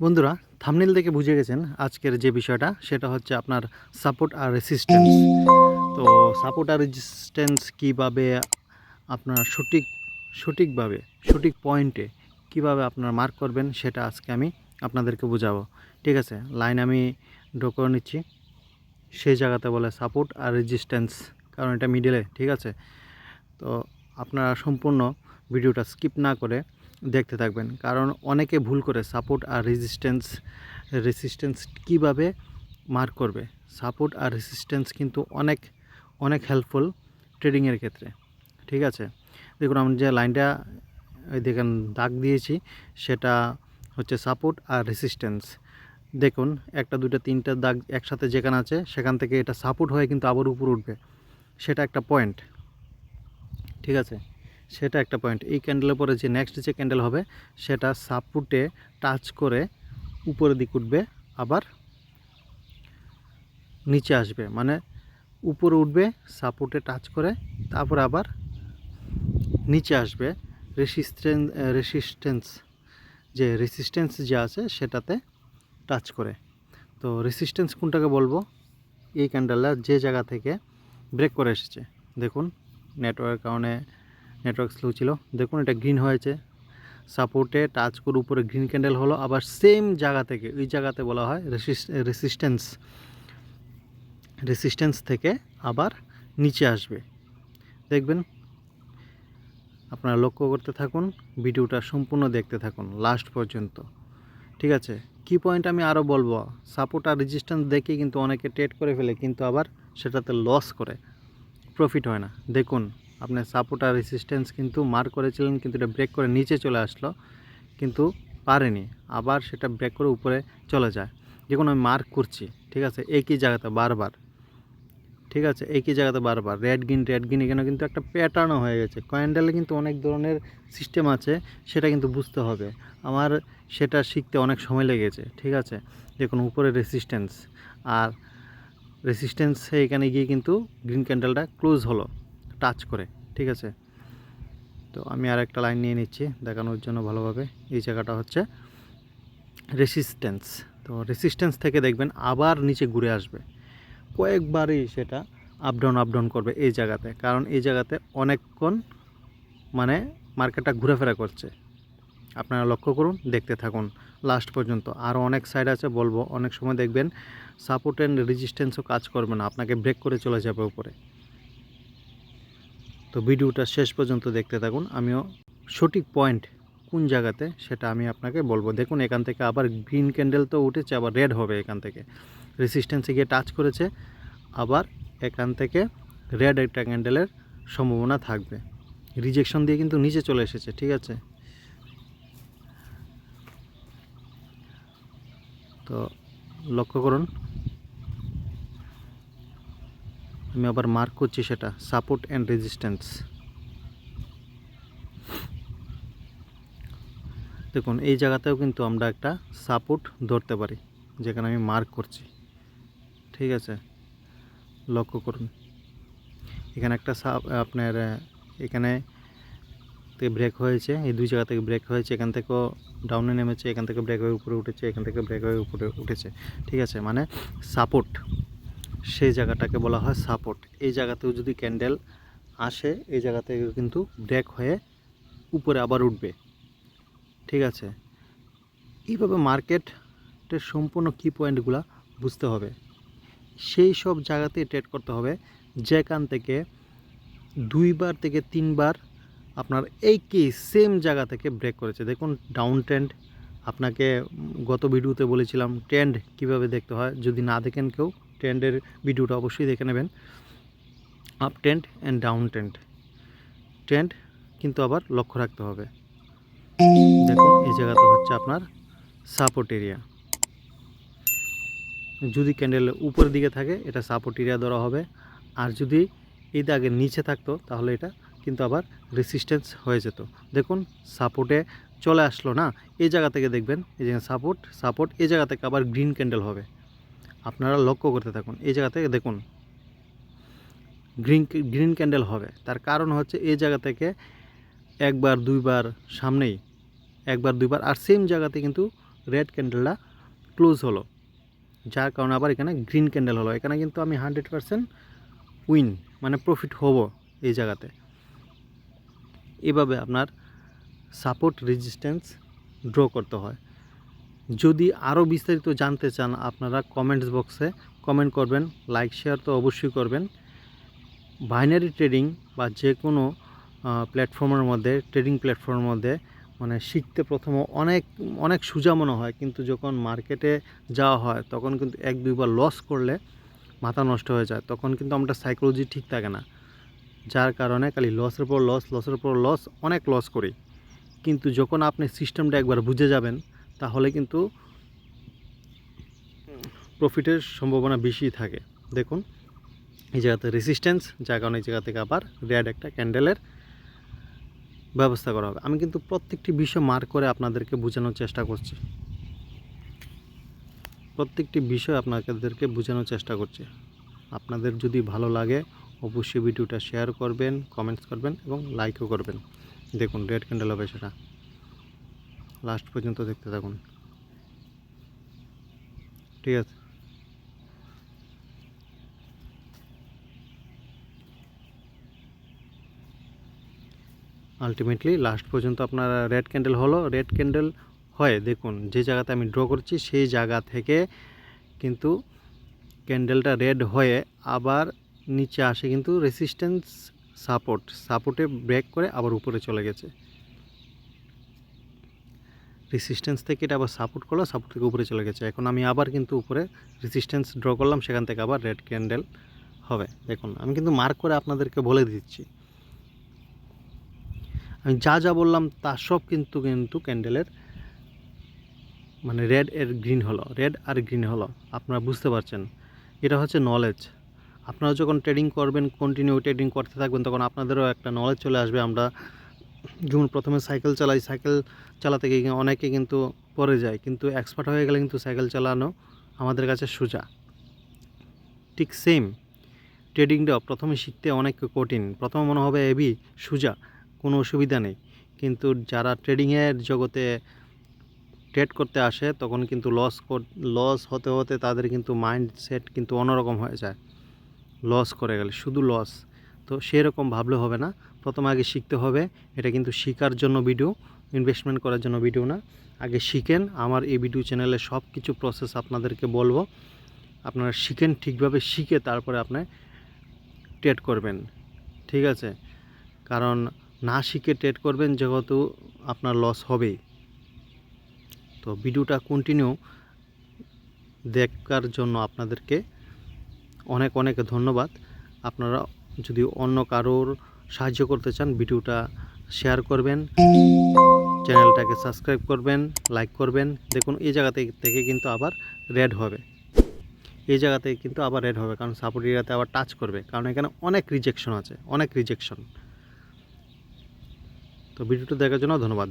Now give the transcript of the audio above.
বন্ধুরা থামনেল দেখে বুঝে গেছেন আজকের যে বিষয়টা, সেটা হচ্ছে আপনার সাপোর্ট আর রেসিস্ট্যান্স তো সাপোর্ট আর রেজিস্ট্যান্স কীভাবে আপনার সঠিক, সঠিকভাবে, সঠিক পয়েন্টে কীভাবে আপনার মার্ক করবেন, সেটা আজকে আমি আপনাদেরকে বোঝাবো। ঠিক আছে লাইন আমি ড্র করে নিচ্ছি। সেই জায়গাতে বলে সাপোর্ট আর রেজিস্ট্যান্স কারণ এটা মিডলে ঠিক আছে? তো আপনারা সম্পূর্ণ ভিডিওটা স্কিপ না করে দেখতে থাকবেন। কারণ অনেকে ভুল করে সাপোর্ট আর রেজিস্ট্যান্স রেসিস্ট্যান্স কীভাবে মার্ক করবে? সাপোর্ট আর রেসিস্ট্যান্স কিন্তু অনেক অনেক হেল্পফুল ট্রেডিংয়ের ক্ষেত্রে। ঠিক আছে? দেখুন, আমি যে লাইনটা দেখেন, দাগ দিয়েছি, সেটা হচ্ছে সাপোর্ট আর রেসিস্ট্যান্স দেখুন, একটা দুটো তিনটা দাগ একসাথে যেখানে আছে, সেখান থেকে এটা সাপোর্ট হয়ে কিন্তু আবার উপর উঠবে। সেটা একটা পয়েন্ট ঠিক আছে? সেটা একটা পয়েন্ট এই ক্যান্ডেলের পরে যে নেক্সট যে ক্যান্ডেল হবে, সেটা সাপোর্টে টাচ করে উপরের দিক উঠবে, আবার নিচে আসবে। মানে উপরে উঠবে সাপোর্টে টাচ করে, তারপরে আবার নিচে আসবে। রেসিস্টেন্স রেসিস্টেন্স যে রেসিস্টেন্স যে আছে, সেটাতে টাচ করে। তো রেসিস্টেন্স কোনটাকে বলব? এই ক্যান্ডেলটা যে জায়গা থেকে ব্রেক করে এসেছে। দেখুন নেটওয়ার্ক কারণে নেটওয়ার্ক স্লো ছিল। দেখুন, এটা গ্রিন হয়েছে। সাপোর্টে টাচ করে উপরে গ্রিন ক্যান্ডেল হলো। আবার সেম জায়গা থেকে, ওই জায়গাতে বলা হয় রেসিস্ট্যান্স রেসিস্ট্যান্স থেকে আবার নিচে আসবে। দেখবেন, আপনারা লক্ষ্য করতে থাকুন, ভিডিওটা সম্পূর্ণ দেখতে থাকুন লাস্ট পর্যন্ত। ঠিক আছে? কি পয়েন্ট আমি আরও বলব? সাপোর্ট আর রেজিস্ট্যান্স দেখে কিন্তু অনেকে ট্রেড করে ফেলে, কিন্তু আবার সেটাতে লস করে। প্রফিট হয় না। দেখুন আপনার সাপোর্ট আর রেসিস্ট্যান্স কিন্তু মার করেছিলেন, কিন্তু এটা ব্রেক করে নিচে চলে আসলো, কিন্তু পারেনি। আবার সেটা ব্রেক করে উপরে চলে যায়। দেখুন, আমি মার্ক করছি, ঠিক আছে? একই জায়গাতে বারবার। ঠিক আছে? একই জায়গাতে বারবার। রেড গ্রিন রেড গ্রিন এখানে কিন্তু একটা প্যাটার্নও হয়ে গেছে। কয়েন্ডালে কিন্তু অনেক ধরনের সিস্টেম আছে, সেটা কিন্তু বুঝতে হবে। আমার সেটা শিখতে অনেক সময় লেগেছে, ঠিক আছে? দেখুন, উপরে রেসিস্ট্যান্স আর রেসিস্ট্যান্সে এখানে গিয়ে কিন্তু গ্রিন ক্যান্ডেলটা ক্লোজ হলো। টাচ করে, ঠিক আছে? তো আমি আর একটা লাইন নিয়ে নিচ্ছি দেখানোর জন্য ভালোভাবে। এই জায়গাটা হচ্ছে রেসিস্ট্যান্স তো রেসিস্ট্যান্স থেকে দেখবেন আবার নিচে ঘুরে আসবে। কয়েকবারই সেটা আপ ডাউন আপ ডাউন করবে এই জায়গাতে। কারণ এই জায়গাতে অনেকক্ষণ মানে মার্কেটটা ঘোরাফেরা করছে। আপনারা লক্ষ্য করুন, দেখতে থাকুন। লাস্ট পর্যন্ত। আরও অনেক সাইড আছে, বলব, অনেক সময় দেখবেন সাপোর্ট অ্যান্ড রেজিস্ট্যান্সও কাজ করবে না। আপনাকে ব্রেক করে চলে যাবে উপরে। তো ভিডিওটা শেষ পর্যন্ত দেখতে থাকুন। আমিও সঠিক পয়েন্ট কোন জায়গাতে সেটা আমি আপনাকে বলব। দেখুন, এখান থেকে আবার গ্রিন ক্যান্ডেল তো উঠেছে, আবার রেড হবে এখান থেকে। রেসিস্ট্যান্সে গিয়ে টাচ করেছে, আবার এখান থেকে রেড একটা ক্যান্ডেলের সম্ভাবনা থাকবে। রিজেকশন দিয়ে কিন্তু নিচে চলে এসেছে, ঠিক আছে? তো লক্ষ্য করুন আমি আবার মার্ক করছি সেটা সাপোর্ট অ্যান্ড রেজিস্ট্যান্স দেখুন, এই জায়গাতেও কিন্তু আমরা একটা সাপোর্ট ধরতে পারি, যেখানে আমি মার্ক করছি। ঠিক আছে? লক্ষ্য করুন। এখানে একটা আপনার, এখানে থেকে ব্রেক হয়েছে, এই দুই জায়গা থেকে ব্রেক হয়েছে, এখান থেকেও ডাউনে নেমেছে, এখান থেকে ব্রেক হয়ে উপরে উঠেছে, এখান থেকে ব্রেক হয়ে উপরে উঠেছে। ঠিক আছে? মানে সাপোর্ট সেই জায়গাটাকে বলা হয় সাপোর্ট এই জায়গাতেও যদি ক্যান্ডেল আসে, এই জায়গা থেকে কিন্তু ব্রেক হয়ে উপরে আবার উঠবে। ঠিক আছে? এইভাবে মার্কেটের সম্পূর্ণ কি পয়েন্টগুলো বুঝতে হবে। সেই সব জায়গাতে ট্রেড করতে হবে। যেখান থেকে দুইবার থেকে তিনবার আপনার এই কি সেম জায়গা থেকে ব্রেক করেছে। দেখুন ডাউন ট্রেন্ড আপনাকে গত ভিডিওতে বলেছিলাম ট্রেন্ড কীভাবে দেখতে হয়, যদি না দেখেন কেউ ট্রেন্ডের ভিডিওটা অবশ্যই দেখে নেবেন। Up trend and down trend. Trend কিন্তু আবার লক্ষ্য রাখতে হবে। দেখুন, এই জায়গাটা হচ্ছে আপনার সাপোর্ট এরিয়া। যদি ক্যান্ডেল উপরের দিকে থাকে, এটা সাপোর্ট এরিয়া ধরা হবে। আর যদি এই দাগের নিচে থাকতো, তাহলে এটা কিন্তু আবার রেসিস্ট্যান্স হয়ে যেত। দেখুন সাপোর্টে চলে আসলো না, এই জায়গা থেকে দেখবেন, এই যে সাপোর্ট সাপোর্ট এই জায়গা থেকে আবার গ্রিন ক্যান্ডেল হবে। আপনারা লক্ষ্য করতে থাকুন, এই জায়গা থেকে দেখুন। গ্রিন গ্রিন ক্যান্ডেল হবে। তার কারণ হচ্ছে এই জায়গা থেকে একবার, দুইবার সামনেই, একবার, দুইবার, আর সেম জায়গাতে কিন্তু রেড ক্যান্ডেলটা ক্লোজ হলো। যার কারণে আবার এখানে গ্রিন ক্যান্ডেল হলো। এখানে কিন্তু আমি হান্ড্রেড পারসেন্ট উইন মানে প্রফিট হব এই জায়গাতে। এভাবে আপনার সাপোর্ট রেজিস্ট্যান্স ড্র করতে হয়। যদি আরও বিস্তারিত জানতে চান, আপনারা কমেন্টস বক্সে কমেন্ট করবেন লাইক শেয়ার তো অবশ্যই করবেন। বাইনারি ট্রেডিং বা যে কোনো প্ল্যাটফর্মের মধ্যে ট্রেডিং প্ল্যাটফর্মের মধ্যে মানে শিখতে প্রথমে অনেক অনেক সোজা মনে হয়, কিন্তু যখন মার্কেটে যাওয়া হয়, তখন কিন্তু এক দুইবার লস করলে মাথা নষ্ট হয়ে যায়, তখন কিন্তু আমরা সাইকোলজি ঠিক থাকে না। যার কারণে খালি লসের পর লস লসের পর লস অনেক লস করি। কিন্তু যখন আপনি সিস্টেমটা একবার বুঝে যাবেন তাহলে কিন্তু প্রফিটের সম্ভাবনা বেশি থাকে। দেখুন, এই জায়গাতে রেসিস্ট্যান্স যার কারণে এই জায়গা থেকে আবার রেড একটা ক্যান্ডেলের ব্যবস্থা করা হবে। আমি কিন্তু প্রত্যেকটি বিষয় মার্ক করে আপনাদেরকে বোঝানোর চেষ্টা করছি। প্রত্যেকটি বিষয় আপনাদেরকে বোঝানোর চেষ্টা করছি। আপনাদের যদি ভালো লাগে, অবশ্যই ভিডিওটা শেয়ার করবেন কমেন্টস করবেন এবং লাইকও করবেন। দেখুন রেড ক্যান্ডেল হবে সেটা। লাস্ট পর্যন্ত দেখতে থাকুন। ঠিক আছে। আলটিমেটলি লাস্ট পর্যন্ত আপনার রেড ক্যান্ডেল হলো। রেড ক্যান্ডেল হয়, দেখুন, যে জায়গাতে আমি ড্র করছি, সেই জায়গা থেকে কিন্তু ক্যান্ডেলটা রেড হয়ে আবার নিচে আসে কিন্তু রেসিস্ট্যান্স সাপোর্ট সাপোর্টে ব্রেক করে আবার উপরে চলে গেছে। রেসিস্ট্যান্স থেকে এটা আবার সাপোর্ট করল সাপোর্ট থেকে উপরে চলে গেছে। এখন আমি আবার কিন্তু উপরে রেসিস্ট্যান্স ড্র করলাম, সেখান থেকে আবার রেড ক্যান্ডেল হবে। দেখুন, আমি কিন্তু মার্ক করে আপনাদেরকে বলে দিচ্ছি। আমি যা যা বললাম, তা সব কিন্তু কিন্তু ক্যান্ডেলের মানে রেড এর গ্রিন হলো। রেড আর গ্রিন হলো। আপনারা বুঝতে পারছেন। এটা হচ্ছে নলেজ আপনারা যখন ট্রেডিং করবেন কন্টিনিউ ট্রেডিং করতে থাকবেন, তখন আপনাদেরও একটা নলেজ চলে আসবে। আমরা যেমন প্রথমে সাইকেল চালাই, সাইকেল চালাতে গিয়ে অনেকে কিন্তু পরে যায়, কিন্তু এক্সপার্ট হয়ে গেলে কিন্তু সাইকেল চালানো আমাদের কাছে সোজা। ঠিক সেম ট্রেডিংটা প্রথমে শিখতে অনেক কঠিন। প্রথমে মনে হবে এবি সোজা, কোনো অসুবিধা নেই। কিন্তু যারা ট্রেডিংয়ের জগতে ট্রেড করতে আসে, তখন কিন্তু লস লস হতে হতে তাদের কিন্তু মাইন্ডসেট কিন্তু অন্যরকম হয়ে যায়। লস করে গেলে, শুধু লস তো সেরকম ভাবলে হবে না। প্রথমে আগে শিখতে হবে। এটা কিন্তু শেখার জন্য ভিডিও ইনভেস্টমেন্ট করার জন্য ভিডিও না। আগে শিখেন, আমার এই ভিডিও চ্যানেলে সব কিছু প্রসেস আপনাদেরকে বলব। আপনারা শিখেন, ঠিকভাবে শিখে তারপরে আপনি ট্রেড করবেন। ঠিক আছে? কারণ না শিখে ট্রেড করবেন যেহেতু আপনার লস হবেই। তো ভিডিওটা কন্টিনিউ দেখার জন্য আপনাদেরকে অনেক অনেক ধন্যবাদ। আপনারা যদি অন্য কারোর সাহায্য করতে চান, ভিডিওটা শেয়ার করবেন, চ্যানেলটাকে সাবস্ক্রাইব করবেন লাইক করবেন। দেখুন, এই জায়গা থেকে কিন্তু আবার রেড হবে। এই জায়গাতে কিন্তু আবার রেড হবে, কারণ সাপোর্ট এরিয়াতে আবার টাচ করবে। কারণ এখানে অনেক রিজেকশন আছে, অনেক রিজেকশন তো ভিডিওটা দেখার জন্য ধন্যবাদ।